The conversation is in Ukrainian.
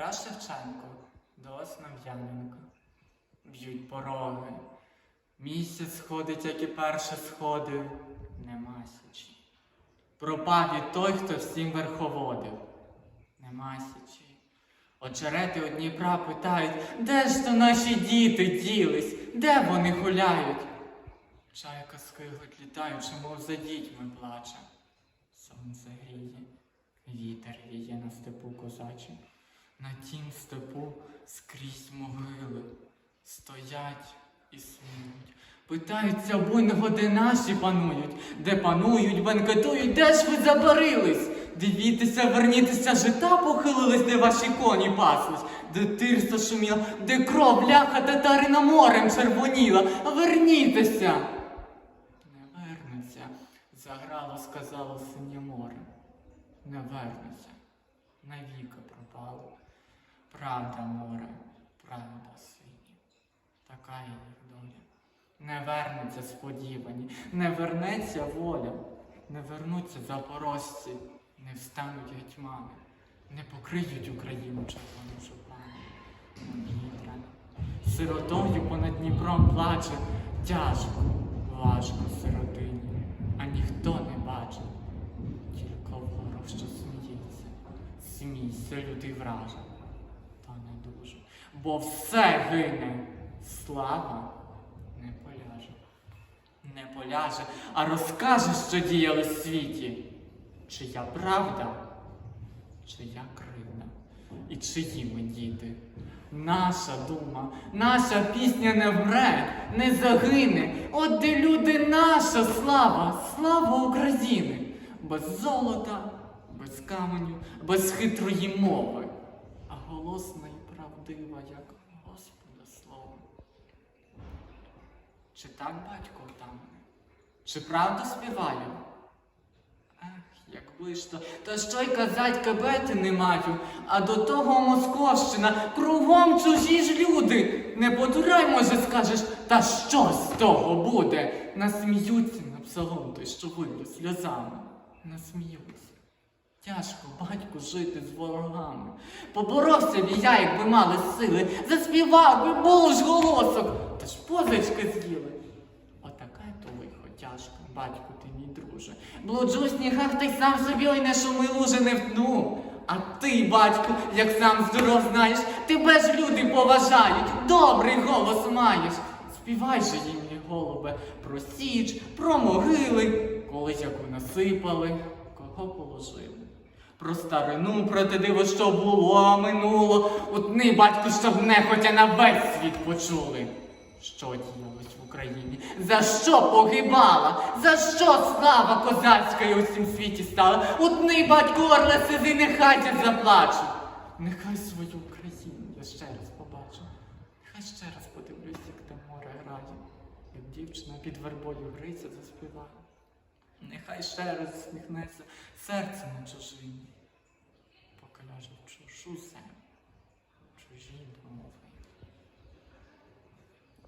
Тарас Шевченко до Основ'яненка. Б'ють пороги. Місяць сходить, як і перше сходив, нема січі. Пропав і той, хто всім верховодив, нема січі. Очерети у Дніпра питають, де ж то наші діти ділись, де вони гуляють? Чайка скиглить літаючи, мов за дітьми плаче. Сонце гріє, вітер віє на степу козачі. На тім степу скрізь могили стоять і сміють. Питаються буйного, де наші панують, де панують, банкетують, де ж ви забарились? Дивіться, вернітеся, жита похилились, де ваші коні паслись, де тирса шуміла, де кров, ляха татарина морем червоніла. Вернітеся! Не вернеться, заграло, сказало синє море. Не вернеться, навіки пропало. Правда, море, правда, сині. Така їх доля. Не вернеться сподівані, не вернеться воля, не вернуться запорожці, не встануть гетьмани, не покриють Україну червоним шопаном. Сиротою понад Дніпром плаче тяжко, важко сиротині, а ніхто не бачить, тільки ворог, що сміється. Смійся, та не дуже, бо все гине, слава не поляже. Не поляже, а розкаже, що діяло в світі, чия правда, чия кривда, і чиї ми діти. Наша дума, наша пісня не вмре, не загине. От де люди наша слава, слава України, без золота, без каменю, без хитрої мови, а голосна правдива, як Господа слово. Чи так батько отамане? Чи правду співаю? Ех, якби ж то, та що й казать кабети не маю, а до того Московщина, кругом чужі ж люди. Не подурай, може, скажеш, та що з того буде? Насміються на псалом той, що вилю сльозами. Насміються. Тяжко батьку жити з ворогами. Поборовся б я, якби мали сили, заспівав би був голосок, та ж позички з'їли. Отака то лихо тяжко, батьку ти мій друже. Блуджу в снігах, та й сам собі ой не шуми луже не втну. А ти, батьку, як сам здоров знаєш, тебе ж люди поважають, добрий голос маєш. Співай же їм, голубе, про січ, про могили, коли яку насипали, положили. Про старину, про те диво, що було, минуло, утни, батьку, щоб нехотя на весь світ почули. Що діялось в Україні? За що погибала? За що слава козацька у всім світі стала? Утни, батьку, орле сиди, нехай тя заплачу. Нехай свою Україну я ще раз побачу. Нехай ще раз подивлюсь, як те море грає, як дівчина під вербою гриця заспіває. Нехай ще раз усміхнеться серце на чужині, поки ляже в чужу землю.